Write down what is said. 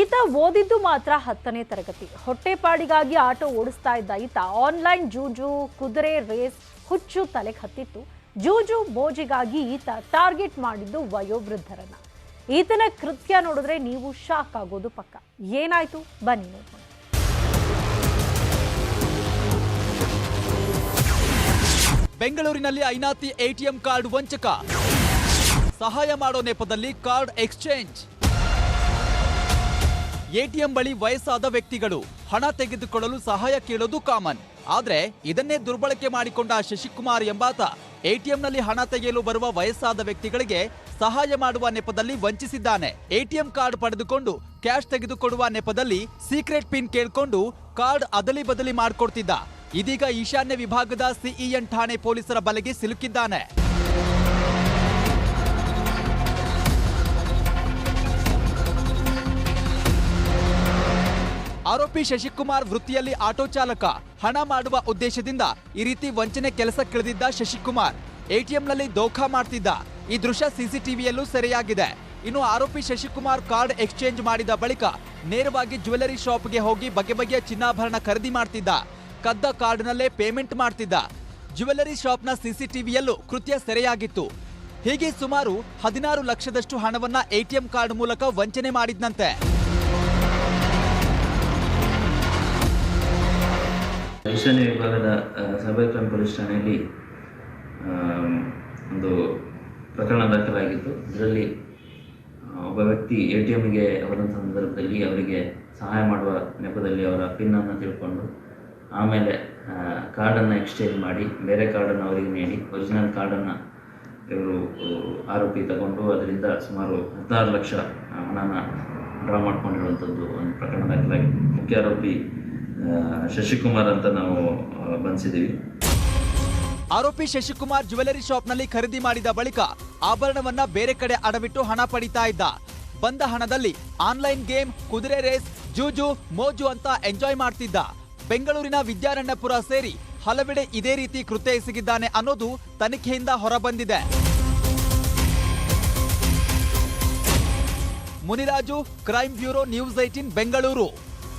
ಈತ ಓದಿದ್ದು ಮಾತ್ರ ಹತ್ತನೇ ತರಗತಿ. ಹೊಟ್ಟೆಪಾಡಿಗಾಗಿ ಆಟೋ ಓಡಿಸ್ತಾ ಇದ್ದ ಈತ ಆನ್ಲೈನ್ ಜೂಜು, ಕುದುರೆ ರೇಸ್ ಹುಚ್ಚು ತಲೆಗೆ ಹತ್ತಿತ್ತು. ಜೂಜು ಮೋಜಿಗಾಗಿ ಈತ ಟಾರ್ಗೆಟ್ ಮಾಡಿದ್ದು ವಯೋವೃದ್ಧರನ್ನ. ಈತನ ಕೃತ್ಯ ನೋಡಿದ್ರೆ ನೀವು ಶಾಕ್ ಆಗೋದು ಪಕ್ಕ. ಏನಾಯ್ತು? ಬನ್ನಿ ನೋಡೋಣ ಬೆಂಗಳೂರಿನಲ್ಲಿ ಐನಾತಿ ಎಟಿಎಂ ಕಾರ್ಡ್ ವಂಚಕ. ಸಹಾಯ ಮಾಡೋ ನೆಪದಲ್ಲಿ ಕಾರ್ಡ್ ಎಕ್ಸ್ಚೇಂಜ್. ಎಟಿಎಂ ಬಳಿ ವಯಸ್ಸಾದ ವ್ಯಕ್ತಿಗಳು ಹಣ ತೆಗೆದುಕೊಳ್ಳಲು ಸಹಾಯ ಕೇಳೋದು ಕಾಮನ್. ಆದ್ರೆ ಇದನ್ನೇ ದುರ್ಬಳಕೆ ಮಾಡಿಕೊಂಡ ಶಶಿಕುಮಾರ್ ಎಂಬಾತ ಎಟಿಎಂನಲ್ಲಿ ಹಣ ತೆಗೆಯಲು ಬರುವ ವಯಸ್ಸಾದ ವ್ಯಕ್ತಿಗಳಿಗೆ ಸಹಾಯ ಮಾಡುವ ನೆಪದಲ್ಲಿ ವಂಚಿಸಿದ್ದಾನೆ. ಎಟಿಎಂ ಕಾರ್ಡ್ ಪಡೆದುಕೊಂಡು ಕ್ಯಾಶ್ ತೆಗೆದುಕೊಡುವ ನೆಪದಲ್ಲಿ ಸೀಕ್ರೆಟ್ ಪಿನ್ ಕೇಳಿಕೊಂಡು ಕಾರ್ಡ್ ಅದಲಿ ಬದಲಿ ಮಾಡಿಕೊಡ್ತಿದ್ದ. ಇದೀಗ ಈಶಾನ್ಯ ವಿಭಾಗದ ಸಿಇಎನ್ ಠಾಣೆ ಪೊಲೀಸರ ಬಲೆಗೆ ಸಿಲುಕಿದ್ದಾನೆ. ಆರೋಪಿ ಶಶಿಕುಮಾರ್ ವೃತ್ತಿಯಲ್ಲಿ ಆಟೋ ಚಾಲಕ ಹಣ ಮಾಡುವ ಉದ್ದೇಶದಿಂದ ಈ ರೀತಿ ವಂಚನೆ ಕೆಲಸಕ್ಕಿಳಿದಿದ್ದ ಶಶಿಕುಮಾರ್ ಎಟಿಎಂನಲ್ಲಿ ದೋಖಾ ಮಾಡ್ತಿದ್ದ. ಈ ದೃಶ್ಯ ಸಿಸಿಟಿವಿಯಲ್ಲೂ ಸೆರೆಯಾಗಿದೆ. ಇನ್ನು ಆರೋಪಿ ಶಶಿಕುಮಾರ್ ಕಾರ್ಡ್ ಎಕ್ಸ್ಚೇಂಜ್ ಮಾಡಿದ ಬಳಿಕ ನೇರವಾಗಿ ಜ್ಯುವೆಲರಿ ಶಾಪ್ಗೆ ಹೋಗಿ ಬಗೆ ಬಗೆಯ ಚಿನ್ನಾಭರಣ ಖರೀದಿ ಮಾಡ್ತಿದ್ದ. ಕದ್ದ ಕಾರ್ಡ್ನಲ್ಲೇ ಪೇಮೆಂಟ್ ಮಾಡ್ತಿದ್ದ. ಜ್ಯುವೆಲರಿ ಶಾಪ್ನ ಸಿಸಿಟಿವಿಯಲ್ಲೂ ಕೃತ್ಯ ಸೆರೆಯಾಗಿತ್ತು. ಹೀಗೆ ಸುಮಾರು ಹದಿನಾರು ಲಕ್ಷದಷ್ಟು ಹಣವನ್ನ ಎಟಿಎಂ ಕಾರ್ಡ್ ಮೂಲಕ ವಂಚನೆ ಮಾಡಿದ್ನಂತೆ. ಈಶಾನ್ಯ ವಿಭಾಗದ ಸಬ್ ಕ್ರೈಮ್ ಪೊಲೀಸ್ ಠಾಣೆಯಲ್ಲಿ ಒಂದು ಪ್ರಕರಣ ದಾಖಲಾಗಿತ್ತು. ಇದರಲ್ಲಿ ಒಬ್ಬ ವ್ಯಕ್ತಿ ಎ ಟಿ ಎಮ್ಗೆ ಅವರಂಥ ಸಂದರ್ಭದಲ್ಲಿ ಅವರಿಗೆ ಸಹಾಯ ಮಾಡುವ ನೆಪದಲ್ಲಿ ಅವರ ಪಿನ್ನನ್ನು ತಿಳ್ಕೊಂಡು, ಆಮೇಲೆ ಕಾರ್ಡನ್ನು ಎಕ್ಸ್ಚೇಂಜ್ ಮಾಡಿ, ಬೇರೆ ಕಾರ್ಡನ್ನು ಅವರಿಗೆ ನೀಡಿ, ಒರಿಜಿನಲ್ ಕಾರ್ಡನ್ನು ಇವರು ಆರೋಪಿ ತಗೊಂಡು ಅದರಿಂದ ಸುಮಾರು ಹದಿನಾರು ಲಕ್ಷ ಹಣನ ಡ್ರಾ ಮಾಡಿಕೊಂಡಿರುವಂಥದ್ದು ಒಂದು ಪ್ರಕರಣ ದಾಖಲಾಗಿದೆ. ಮುಖ್ಯ ಆರೋಪಿ ಶಶಿಕುಮಾರ್ ಅಂತ ನಾವು ಬಂದಿದ್ದೀವಿ. ಆರೋಪಿ ಶಶಿಕುಮಾರ್ ಜ್ಯುವೆಲರಿ ಶಾಪ್ನಲ್ಲಿ ಖರೀದಿ ಮಾಡಿದ ಬಳಿಕ ಆಭರಣವನ್ನ ಬೇರೆ ಕಡೆ ಅಡವಿಟ್ಟು ಹಣ ಪಡಿತಾ ಇದ್ದ. ಬಂದ ಹಣದಲ್ಲಿ ಆನ್ಲೈನ್ ಗೇಮ್, ಕುದುರೆ ರೇಸ್, ಜೂಜು, ಮೋಜು ಅಂತ ಎಂಜಾಯ್ ಮಾಡ್ತಿದ್ದ. ಬೆಂಗಳೂರಿನ ವಿದ್ಯಾರಣ್ಯಪುರ ಸೇರಿ ಹಲವೆಡೆ ಇದೇ ರೀತಿ ಕೃತ್ಯ ಎಸಗಿದ್ದಾನೆ ಅನ್ನೋದು ತನಿಖೆಯಿಂದ ಹೊರಬಂದಿದೆ. Muniraju, crime bureau news eighteen Bengaluru.